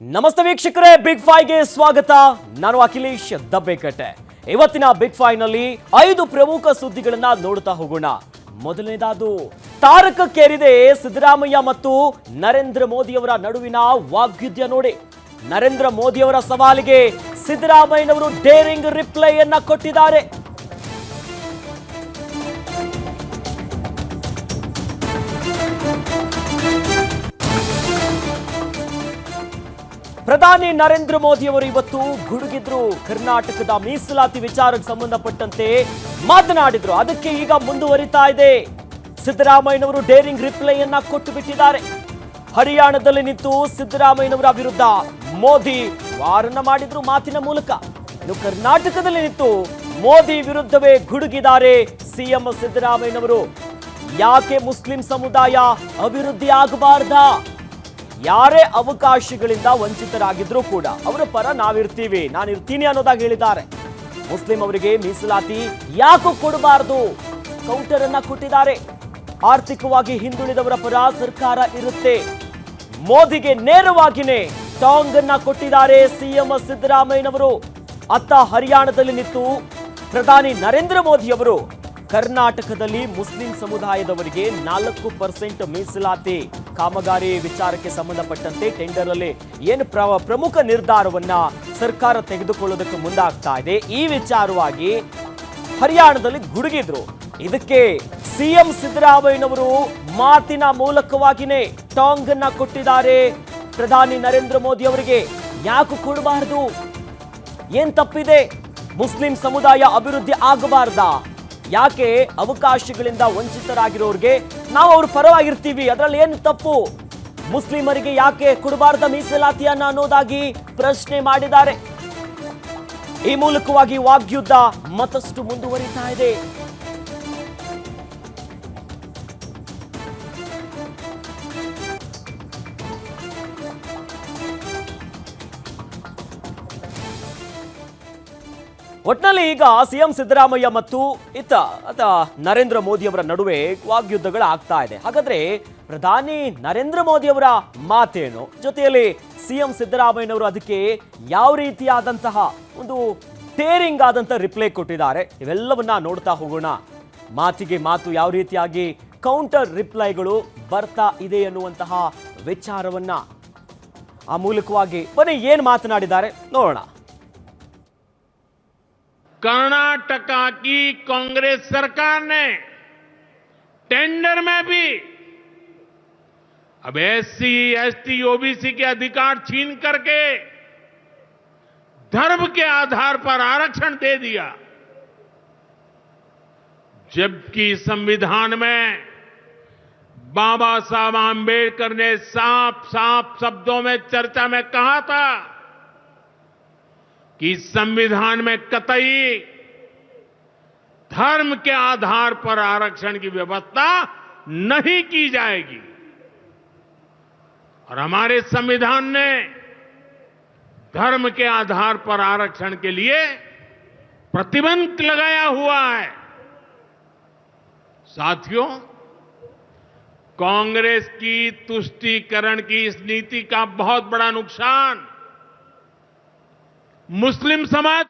ನಮಸ್ತೆ ವೀಕ್ಷಕರೇ ಬಿಗ್ ಫೈವ್ಗೆ ಸ್ವಾಗತ. ನಾನು ಅಖಿಲೇಶ್ ದಬ್ಬೆಕಟ್ಟೆ. ಇವತ್ತಿನ ಬಿಗ್ ಫೈವ್ನಲ್ಲಿ ಐದು ಪ್ರಮುಖ ಸುದ್ದಿಗಳನ್ನ ನೋಡ್ತಾ ಹೋಗೋಣ. ಮೊದಲನೇದಾದು ತಾರಕಕ್ಕೇರಿದೆ ಸಿದ್ದರಾಮಯ್ಯ ಮತ್ತು ನರೇಂದ್ರ ಮೋದಿಯವರ ನಡುವಿನ ವಾಗ್ಯುದ್ಧ ನೋಡಿ. ನರೇಂದ್ರ ಮೋದಿಯವರ ಸವಾಲಿಗೆ ಸಿದ್ದರಾಮಯ್ಯನವರು ಡೇರಿಂಗ್ ರಿಪ್ಲೈಯನ್ನ ಕೊಟ್ಟಿದ್ದಾರೆ. ಪ್ರಧಾನಿ ನರೇಂದ್ರ ಮೋದಿ ಅವರು ಇವತ್ತು ಗುಡುಗಿದ್ರು. ಕರ್ನಾಟಕದ ಮೀಸಲಾತಿ ವಿಚಾರಕ್ಕೆ ಸಂಬಂಧಪಟ್ಟಂತೆ ಮಾತನಾಡಿದ್ರು. ಅದಕ್ಕೆ ಈಗ ಮುಂದುವರಿತಾ ಇದೆ. ಸಿದ್ದರಾಮಯ್ಯನವರು ಡೇರಿಂಗ್ ರಿಪ್ಲೈಯನ್ನ ಕೊಟ್ಟು ಬಿಟ್ಟಿದ್ದಾರೆ ಹರಿಯಾಣದಲ್ಲಿ ನಿಂತು ಸಿದ್ದರಾಮಯ್ಯನವರ ವಿರುದ್ಧ ಮೋದಿ ವಾರನ್ನ ಮಾಡಿದ್ರು ಮಾತಿನ ಮೂಲಕ. ಇನ್ನು ಕರ್ನಾಟಕದಲ್ಲಿ ನಿಂತು ಮೋದಿ ವಿರುದ್ಧವೇ ಗುಡುಗಿದ್ದಾರೆ ಸಿಎಂ ಸಿದ್ದರಾಮಯ್ಯನವರು. ಯಾಕೆ ಮುಸ್ಲಿಂ ಸಮುದಾಯ ಅಭಿವೃದ್ಧಿ ಆಗಬಾರ್ದಾ ಯಾರೇ ಅವಕಾಶಗಳಿಂದ ವಂಚಿತರಾಗಿದ್ರೂ ಕೂಡ ಅವರ ಪರ ನಾವಿರ್ತೀವಿ. ನಾನು ಇರ್ತೀನಿ ಅನ್ನೋದಾಗಿ ಹೇಳಿದ್ದಾರೆ. ಮುಸ್ಲಿಂ ಅವರಿಗೆ ಮೀಸಲಾತಿ ಯಾಕೋ ಕೊಡಬಾರದು. ಕೌಂಟರ್ ಅನ್ನ ಕೊಟ್ಟಿದ್ದಾರೆ. ಆರ್ಥಿಕವಾಗಿ ಹಿಂದುಳಿದವರ ಪರ ಸರ್ಕಾರ ಇರುತ್ತೆ. ಮೋದಿಗೆ ನೇರವಾಗಿನೇ ಟಾಂಗ್ ಅನ್ನ ಕೊಟ್ಟಿದ್ದಾರೆ ಸಿಎಂ ಸಿದ್ದರಾಮಯ್ಯನವರು. ಅತ್ತ ಹರಿಯಾಣದಲ್ಲಿ ನಿಂತು ಪ್ರಧಾನಿ ನರೇಂದ್ರ ಮೋದಿ ಅವರು ಕರ್ನಾಟಕದಲ್ಲಿ ಮುಸ್ಲಿಂ ಸಮುದಾಯದವರಿಗೆ ನಾಲ್ಕು ಪರ್ಸೆಂಟ್ ಮೀಸಲಾತಿ. ಕಾಮಗಾರಿ ವಿಚಾರಕ್ಕೆ ಸಂಬಂಧಪಟ್ಟಂತೆ ಟೆಂಡರ್ ಅಲ್ಲಿ ಏನು ಪ್ರ- ಪ್ರಮುಖ ನಿರ್ಧಾರವನ್ನ ಸರ್ಕಾರ ತೆಗೆದುಕೊಳ್ಳೋದಕ್ಕೆ ಮುಂದಾಗ್ತಾ ಇದೆ. ಈ ವಿಚಾರವಾಗಿ ಹರಿಯಾಣದಲ್ಲಿ ಗುಡುಗಿದ್ರು. ಇದಕ್ಕೆ ಸಿಎಂ ಸಿದ್ದರಾಮಯ್ಯನವರು ಮಾತಿನ ಮೂಲಕವಾಗಿನೇ ಟಾಂಗ್ ಅನ್ನ ಕೊಟ್ಟಿದ್ದಾರೆ. ಪ್ರಧಾನಿ ನರೇಂದ್ರ ಮೋದಿ ಅವರಿಗೆ ಯಾಕೆ ಕೊಡಬಾರದು? ಏನ್ ತಪ್ಪಿದೆ? ಮುಸ್ಲಿಂ ಸಮುದಾಯ ಅಭಿವೃದ್ಧಿ ಆಗಬಾರ್ದಾ? ಯಾಕೆ ಅವಕಾಶಗಳಿಂದ ವಂಚಿತರಾಗಿರೋರಿಗೆ ನಾವು ಅವ್ರ ಪರವಾಗಿರ್ತೀವಿ. ಅದರಲ್ಲಿ ಏನು ತಪ್ಪು? ಮುಸ್ಲಿಮರಿಗೆ ಯಾಕೆ ಕೊಡಬಾರ್ದ ಮೀಸಲಾತಿಯನ್ನ ಅನ್ನೋದಾಗಿ ಪ್ರಶ್ನೆ ಮಾಡಿದ್ದಾರೆ. ಈ ಮೂಲಕವಾಗಿ ವಾಗ್ಯುದ್ಧ ಮತ್ತಷ್ಟು ಮುಂದುವರಿತಾ ಇದೆ. ಒಟ್ನಲ್ಲಿ ಈಗ ಸಿಎಂ ಸಿದ್ದರಾಮಯ್ಯ ಮತ್ತು ಇತ್ತ ಅತ ನರೇಂದ್ರ ಮೋದಿ ಅವರ ನಡುವೆ ವಾಗ್ಯುದ್ಧಗಳು ಆಗ್ತಾ ಇದೆ. ಹಾಗಾದ್ರೆ ಪ್ರಧಾನಿ ನರೇಂದ್ರ ಮೋದಿ ಅವರ ಮಾತೇನು? ಜೊತೆಯಲ್ಲಿ ಸಿಎಂ ಸಿದ್ದರಾಮಯ್ಯನವರು ಅದಕ್ಕೆ ಯಾವ ರೀತಿಯಾದಂತಹ ಒಂದು ಟೇರಿಂಗ್ ಆದಂತಹ ರಿಪ್ಲೈ ಕೊಟ್ಟಿದ್ದಾರೆ? ಇವೆಲ್ಲವನ್ನ ನೋಡ್ತಾ ಹೋಗೋಣ. ಮಾತಿಗೆ ಮಾತು ಯಾವ ರೀತಿಯಾಗಿ ಕೌಂಟರ್ ರಿಪ್ಲೈಗಳು ಬರ್ತಾ ಇದೆ ಎನ್ನುವಂತಹ ವಿಚಾರವನ್ನ ಆ ಮೂಲಕವಾಗಿ ಬನ್ನಿ, ಏನು ಮಾತನಾಡಿದ್ದಾರೆ ನೋಡೋಣ. कर्नाटका की कांग्रेस सरकार ने टेंडर में भी अब एससी, एसटी, ओबीसी के अधिकार छीन करके धर्म के आधार पर आरक्षण दे दिया। जबकि संविधान में बाबा साहब आंबेडकर ने साफ़ साफ़ शब्दों में, चर्चा में कहा था कि संविधान में कतई धर्म के आधार पर आरक्षण की व्यवस्था नहीं की जाएगी। और हमारे संविधान ने धर्म के आधार पर आरक्षण के लिए प्रतिबंध लगाया हुआ है। साथियों, कांग्रेस की तुष्टीकरण की इस नीति का बहुत बड़ा नुकसान मुस्लिम समाज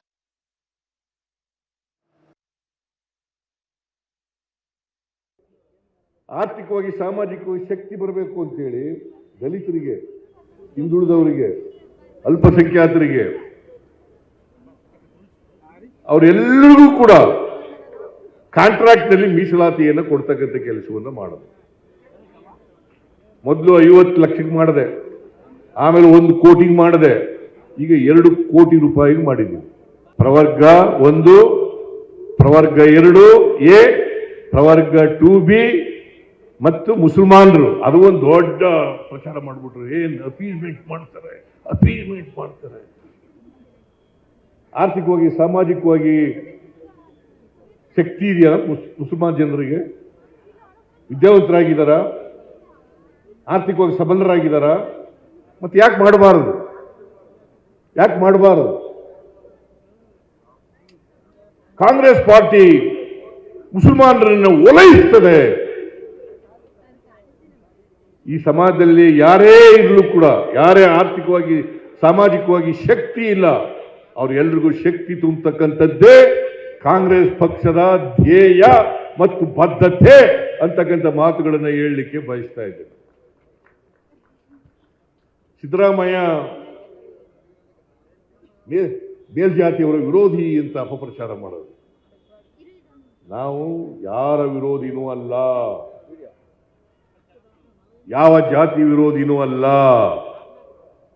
ಆರ್ಥಿಕವಾಗಿ ಸಾಮಾಜಿಕವಾಗಿ ಶಕ್ತಿ ಬರಬೇಕು ಅಂತೇಳಿ ದಲಿತರಿಗೆ ಹಿಂದುಳಿದವರಿಗೆ ಅಲ್ಪಸಂಖ್ಯಾತರಿಗೆ ಅವರೆಲ್ಲರಿಗೂ ಕೂಡ ಕಾಂಟ್ರಾಕ್ಟ್ನಲ್ಲಿ ಮೀಸಲಾತಿಯನ್ನು ಕೊಡ್ತಕ್ಕಂಥ ಕೆಲಸವನ್ನು ಮಾಡೋದು ಮೊದಲು ಐವತ್ತು ಲಕ್ಷಕ್ಕೆ ಮಾಡಿದೆ ಆಮೇಲೆ ಒಂದು ಕೋಟಿಗೆ ಮಾಡಿದೆ ಈಗ ಎರಡು ಕೋಟಿ ರೂಪಾಯಿ ಮಾಡಿದ್ದೀವಿ ಪ್ರವರ್ಗ ಒಂದು, ಪ್ರವರ್ಗ ಎರಡು, ಎ, ಪ್ರವರ್ಗ ಟು ಬಿ ಮತ್ತು ಮುಸಲ್ಮಾನರು. ಅದು ಒಂದು ದೊಡ್ಡ ಪ್ರಚಾರ ಮಾಡಿಬಿಟ್ರು. ಏನ್ ಅಪೀಸ್ಮೆಂಟ್ ಮಾಡ್ತಾರೆ? ಅಪೀಸ್ಮೆಂಟ್ ಮಾಡ್ತಾರೆ. ಆರ್ಥಿಕವಾಗಿ, ಸಾಮಾಜಿಕವಾಗಿ ಶಕ್ತಿ ಇದೆಯಾ ಮುಸ್, ಮುಸಲ್ಮಾನ್ ಜನರಿಗೆ? ವಿದ್ಯಾವಂತರಾಗಿದ್ದಾರಾ? ಆರ್ಥಿಕವಾಗಿ ಸಬಲರಾಗಿದ್ದಾರಾ? ಮತ್ತೆ ಯಾಕೆ ಮಾಡಬಾರದು? ಯಾಕೆ ಮಾಡಬಾರದು? ಕಾಂಗ್ರೆಸ್ ಪಾರ್ಟಿ ಮುಸಲ್ಮಾನರನ್ನು ಓಲೈಸ್ತದೆ ಈ ಸಮಾಜದಲ್ಲಿ ಯಾರೇ ಇರಲು ಕೂಡ, ಯಾರೇ ಆರ್ಥಿಕವಾಗಿ, ಸಾಮಾಜಿಕವಾಗಿ ಶಕ್ತಿ ಇಲ್ಲ ಅವ್ರೆಲ್ರಿಗೂ ಶಕ್ತಿ ತುಂಬತಕ್ಕಂಥದ್ದೇ ಕಾಂಗ್ರೆಸ್ ಪಕ್ಷದ ಧ್ಯೇಯ ಮತ್ತು ಬದ್ಧತೆ ಅಂತಕ್ಕಂಥ ಮಾತುಗಳನ್ನು ಹೇಳಲಿಕ್ಕೆ ಬಯಸ್ತಾ ಇದ್ದೇನೆ. ಸಿದ್ದರಾಮಯ್ಯ ಮೇಲ್ಜಾತಿಯವರ ವಿರೋಧಿ ಅಂತ ಅಪಪ್ರಚಾರ ಮಾಡೋದು. ನಾವು ಯಾರ ವಿರೋಧಿನೂ ಅಲ್ಲ. ಯಾವ ಜಾತಿ ವಿರೋಧಿನೂ ಅಲ್ಲ.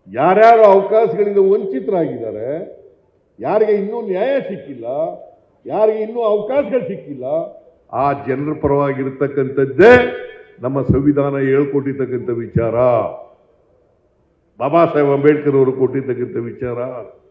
ಯಾರ್ಯಾರು ಅವಕಾಶಗಳಿಂದ ವಂಚಿತರಾಗಿದ್ದಾರೆ, ಯಾರಿಗೆ ಇನ್ನೂ ನ್ಯಾಯ ಸಿಕ್ಕಿಲ್ಲ, ಯಾರಿಗೆ ಇನ್ನೂ ಅವಕಾಶಗಳು ಸಿಕ್ಕಿಲ್ಲ, ಆ ಜನರ ಪರವಾಗಿರ್ತಕ್ಕಂಥದ್ದೇ ನಮ್ಮ ಸಂವಿಧಾನ ಹೇಳ್ಕೊಟ್ಟಿರ್ತಕ್ಕಂಥ ವಿಚಾರ. ಬಾಬಾ ಸಾಹೇಬ್ ಅಂಬೇಡ್ಕರ್ ಅವರು ಕೊಟ್ಟಿರ್ತಕ್ಕಂಥ ವಿಚಾರ.